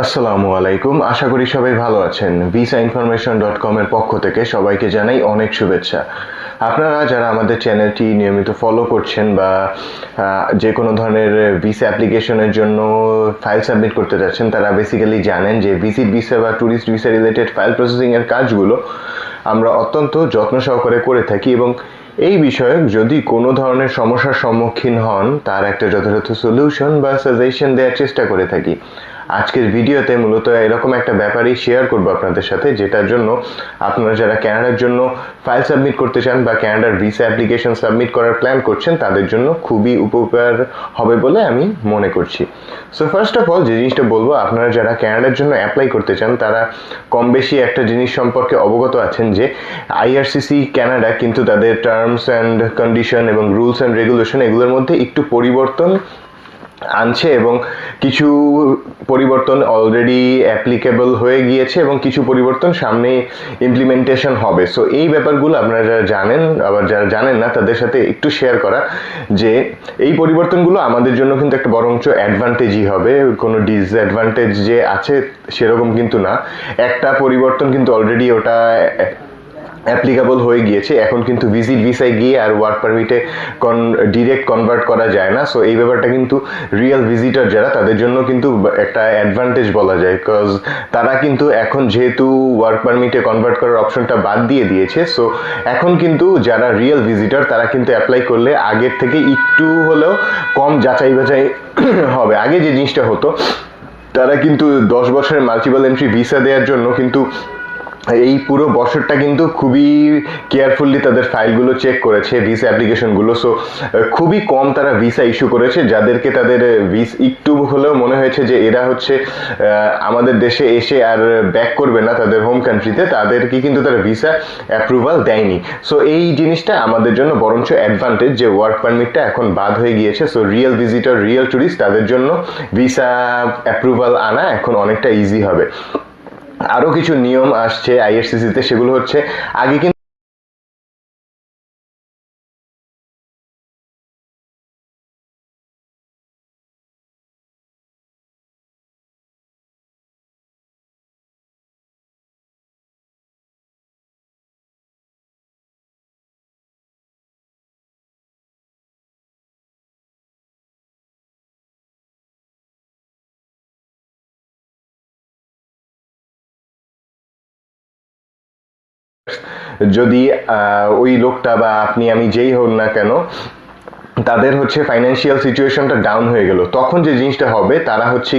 আসসালামু আলাইকুম। আশা করি সবাই ভালো আছেন। ভিসা ইনফরমেশন ডট কমের পক্ষ থেকে সবাইকে জানাই অনেক শুভেচ্ছা। আপনারা যারা আমাদের চ্যানেলটি নিয়মিত ফলো করছেন বা যে কোনো ধরনের ভিসা অ্যাপ্লিকেশনের জন্য ফাইল সাবমিট করতে যাচ্ছেন, তারা বেসিক্যালি জানেন যে ভিজিট ভিসা বা ট্যুরিস্ট ভিসা রিলেটেড ফাইল প্রসেসিংয়ের কাজগুলো আমরা অত্যন্ত যত্ন সহকারে করে থাকি এবং এই বিষয়ে যদি কোনো ধরনের সমস্যার সম্মুখীন হন, তার একটা যথাযথ সলিউশন বা সাজেশন দেওয়ার চেষ্টা করে থাকি। আজকের ভিডিওতে মূলত এরকম একটা ব্যাপারই শেয়ার করব আপনাদের সাথে, যেটার জন্য আপনারা যারা ক্যানাডার জন্য ফাইল সাবমিট করতে চান বা ক্যানাডার ভিসা অ্যাপ্লিকেশন সাবমিট করার প্ল্যান করছেন, তাদের জন্য খুবই উপকার হবে বলে আমি মনে করছি। সো ফার্স্ট অফ অল যে জিনিসটা বলব, আপনারা যারা ক্যানাডার জন্য অ্যাপ্লাই করতে চান, তারা কম বেশি একটা জিনিস সম্পর্কে অবগত আছেন যে আইআরসিসি ক্যানাডা কিন্তু তাদের টার্মস অ্যান্ড কন্ডিশন এবং রুলস অ্যান্ড রেগুলেশন এগুলোর মধ্যে একটু পরিবর্তন আনছে এবং কিছু পরিবর্তন অলরেডি অ্যাপ্লিকেবল হয়ে গিয়েছে এবং কিছু পরিবর্তন সামনে ইমপ্লিমেন্টেশন হবে। সো এই ব্যাপারগুলো আপনারা যারা জানেন, আবার যারা জানেন না, তাদের সাথে একটু শেয়ার করা যে এই পরিবর্তনগুলো আমাদের জন্য কিন্তু একটা বরঞ্চ অ্যাডভান্টেজই হবে। কোনো ডিসঅ্যাডভান্টেজ যে আছে সেরকম কিন্তু না। একটা পরিবর্তন কিন্তু অলরেডি ওটা অ্যাপ্লিকেবল হয়ে গিয়েছে। এখন কিন্তু ভিজিট ভিসায় গিয়ে আর ওয়ার্ক পারমিটে কন ডিরেক্ট কনভার্ট করা যায় না। সো এই ব্যাপারটা কিন্তু রিয়েল ভিজিটার যারা, তাদের জন্য কিন্তু একটা অ্যাডভান্টেজ বলা যায়। বিকজ তারা কিন্তু এখন যেহেতু ওয়ার্ক পারমিটে কনভার্ট করার অপশনটা বাদ দিয়ে দিয়েছে। সো এখন কিন্তু যারা রিয়েল ভিজিটর তারা কিন্তু অ্যাপ্লাই করলে আগের থেকে একটু হলেও কম যাচাই বাছাই হবে। আগে যে জিনিসটা হতো, তারা কিন্তু দশ বছরের মাল্টিপল এন্ট্রি ভিসা দেওয়ার জন্য কিন্তু এই পুরো বছরটা কিন্তু খুবই কেয়ারফুলি তাদের ফাইলগুলো চেক করেছে ভিসা অ্যাপ্লিকেশনগুলো সো খুবই কম তারা ভিসা ইস্যু করেছে, যাদেরকে তাদের ভিস একটু হলেও মনে হয়েছে যে এরা হচ্ছে আমাদের দেশে এসে আর ব্যাক করবে না তাদের হোম কান্ট্রিতে তাদেরকে কিন্তু তারা ভিসা অ্যাপ্রুভাল দেয়নি। সো এই জিনিসটা আমাদের জন্য বরঞ্চ অ্যাডভান্টেজ যে ওয়ার্ক পারমিটটা এখন বাদ হয়ে গিয়েছে। So real visitor real tourist তাদের জন্য ভিসা অ্যাপ্রুভাল আনা এখন অনেকটা ইজি হবে। আরও কিছু নিয়ম আসছে আইআরসিসিতে সেগুলো হচ্ছে আগে কিন্তু যদি ওই লোকটা বা আপনি, আমি যেই হন না কেন, তাদের হচ্ছে ফাইন্যান্সিয়াল সিচুয়েশনটা ডাউন হয়ে গেল। তখন যে জিনিসটা হবে, তারা হচ্ছে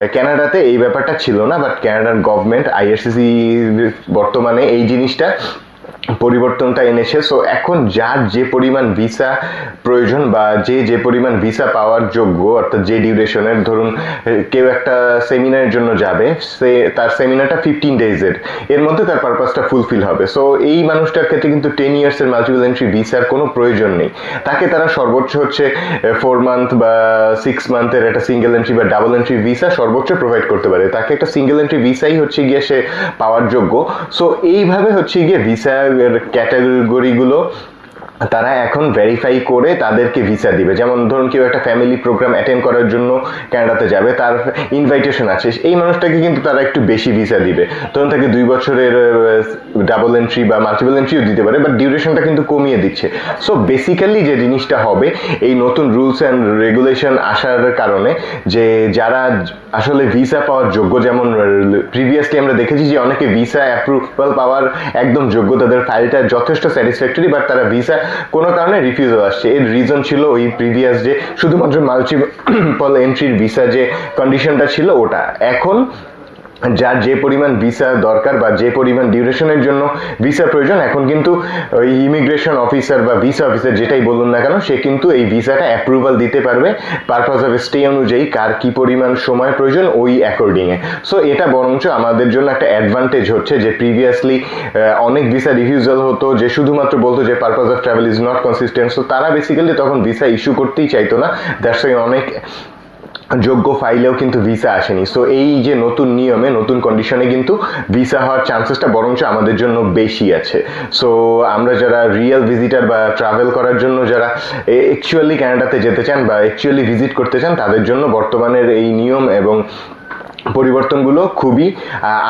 ক্যানাডাতে এই ব্যাপারটা ছিল না বাট ক্যানাডার গভর্নমেন্ট আইআরসিসি বর্তমানে এই জিনিসটা পরিবর্তনটা এনেছে। সো এখন যার যে পরিমাণ ভিসা প্রয়োজন বা যে যে পরিমাণ ভিসা পাওয়ার যোগ্য, অর্থাৎ যে ডিউরেশনের ধরুন কেউ একটা সেমিনারের জন্য যাবে, সে, তার সেমিনারটা ফিফটিন ডেজের এর। মধ্যে তার পারপাসটা ফুলফিল হবে। সো এই মানুষটার ক্ষেত্রে কিন্তু টেন ইয়ার্সের মাল্টিপল এন্ট্রি ভিসার কোনো প্রয়োজন নেই। তাকে তারা সর্বোচ্চ হচ্ছে ফোর মান্থ বা সিক্স মান্থের একটা সিঙ্গেল এন্ট্রি বা ডাবল এন্ট্রি ভিসা সর্বোচ্চ প্রোভাইড করতে পারে। তাকে একটা সিঙ্গেল এন্ট্রি ভিসাই হচ্ছে গিয়ে সে পাওয়ার যোগ্য। সো এইভাবে হচ্ছে গিয়ে ভিসা ক্যাটাগরিগুলো তারা এখন ভেরিফাই করে তাদেরকে ভিসা দিবে। যেমন ধরুন কেউ একটা ফ্যামিলি প্রোগ্রাম অ্যাটেন্ড করার জন্য কানাডাতে যাবে, তার ইনভাইটেশন আছে। এই মানুষটাকে কিন্তু তারা একটু বেশি ভিসা দিবে। ধরুন তাকে দুই বছরের ডাবল এন্ট্রি বা মাল্টিপল এন্ট্রিও দিতে পারে বাট ডিউরেশনটা কিন্তু কমিয়ে দিচ্ছে। সো বেসিক্যালি যে জিনিসটা হবে, এই নতুন রুলস অ্যান্ড রেগুলেশন আসার কারণে যে যারা আসলে ভিসা পাওয়ার যোগ্য, যেমন প্রিভিয়াসলি আমরা দেখেছি যে অনেকে ভিসা অ্যাপ্রুভাল পাওয়ার একদম যোগ্য, তাদের ফাইলটা যথেষ্ট স্যাটিসফ্যাক্টরি বাট তারা ভিসা কোনো কারণে রিফিউজাল আসছে। এর রিজন ছিল ওই প্রিভিয়াস যে শুধুমাত্র মাল্টিপল এন্ট্রির ভিসা যে কন্ডিশনটা ছিল ওটা। এখন যার যে পরিমাণ ভিসা দরকার বা যে পরিমাণ ডিউরেশনের জন্য ভিসা প্রয়োজন, এখন কিন্তু ওই ইমিগ্রেশন অফিসার বা ভিসা অফিসার যেটাই বলুন না কেন, সে কিন্তু এই ভিসাটা অ্যাপ্রুভাল দিতে পারবে। পারপাস অফ স্টে অনুযায়ী কার কি পরিমাণ সময় প্রয়োজন, ওই অ্যাকর্ডিংয়ে সো এটা বরঞ্চ আমাদের জন্য একটা অ্যাডভান্টেজ হচ্ছে যে প্রিভিয়াসলি অনেক ভিসা রিফিউজাল হতো, যে শুধুমাত্র বলতো যে purpose of travel is not consistent so তারা বেসিক্যালি তখন ভিসা ইস্যু করতেই চাইতো না। দ্যাটস অনেক যোগ্য ফাইলেও কিন্তু ভিসা আসেনি। সো এই যে নতুন নিয়মে, নতুন কন্ডিশনে কিন্তু ভিসা হওয়ার চান্সেসটা বরঞ্চ আমাদের জন্য বেশি আছে। সো আমরা যারা রিয়েল ভিজিটার বা ট্রাভেল করার জন্য যারা অ্যাকচুয়ালি ক্যানাডাতে যেতে চান বা অ্যাকচুয়ালি ভিজিট করতে চান, তাদের জন্য বর্তমানের এই নিয়ম এবং পরিবর্তনগুলো খুবই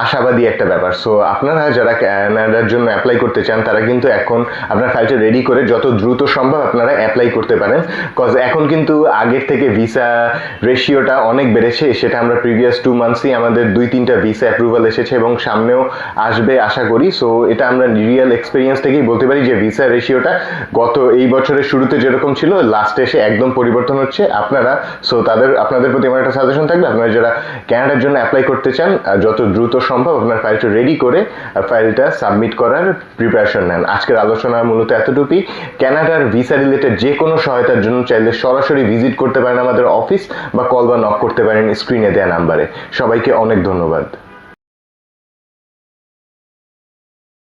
আশাবাদী একটা ব্যাপার। সো আপনারা যারা ক্যানাডার জন্য অ্যাপ্লাই করতে চান, তারা কিন্তু এখন আপনার ফাইলটা রেডি করে যত দ্রুত সম্ভব আপনারা অ্যাপ্লাই করতে পারেন। কজ এখন কিন্তু আগের থেকে ভিসা রেশিওটা অনেক বেড়েছে। সেটা আমরা প্রিভিয়াস টু মান্থসই আমাদের দুই তিনটা ভিসা অ্যাপ্রুভাল এসেছে এবং সামনেও আসবে আশা করি। সো এটা আমরা রিয়েল এক্সপিরিয়েন্স থেকেই বলতে পারি যে ভিসা রেশিওটা গত এই বছরের শুরুতে যেরকম ছিল লাস্টে এসে একদম পরিবর্তন হচ্ছে। আপনারা সো তাদের, আপনাদের প্রতি আমার একটা সাজেশন থাকবে। আপনারা যারা ক্যানাডার জন্য অ্যাপ্লাই করতে চান যত দ্রুত সম্ভব আপনার ফাইলটা রেডি করে ফাইলটা সাবমিট করার প্রিপারেশন নেন। আজকের আলোচনা মূলত এতটুকুই। ক্যানাডার ভিসা রিলেটেড যে কোনো সহায়তার জন্য চাইলে সরাসরি ভিজিট করতে পারেন আমাদের অফিস বা কল বা নক করতে পারেন স্ক্রিনে দেওয়া নাম্বারে সবাইকে অনেক ধন্যবাদ।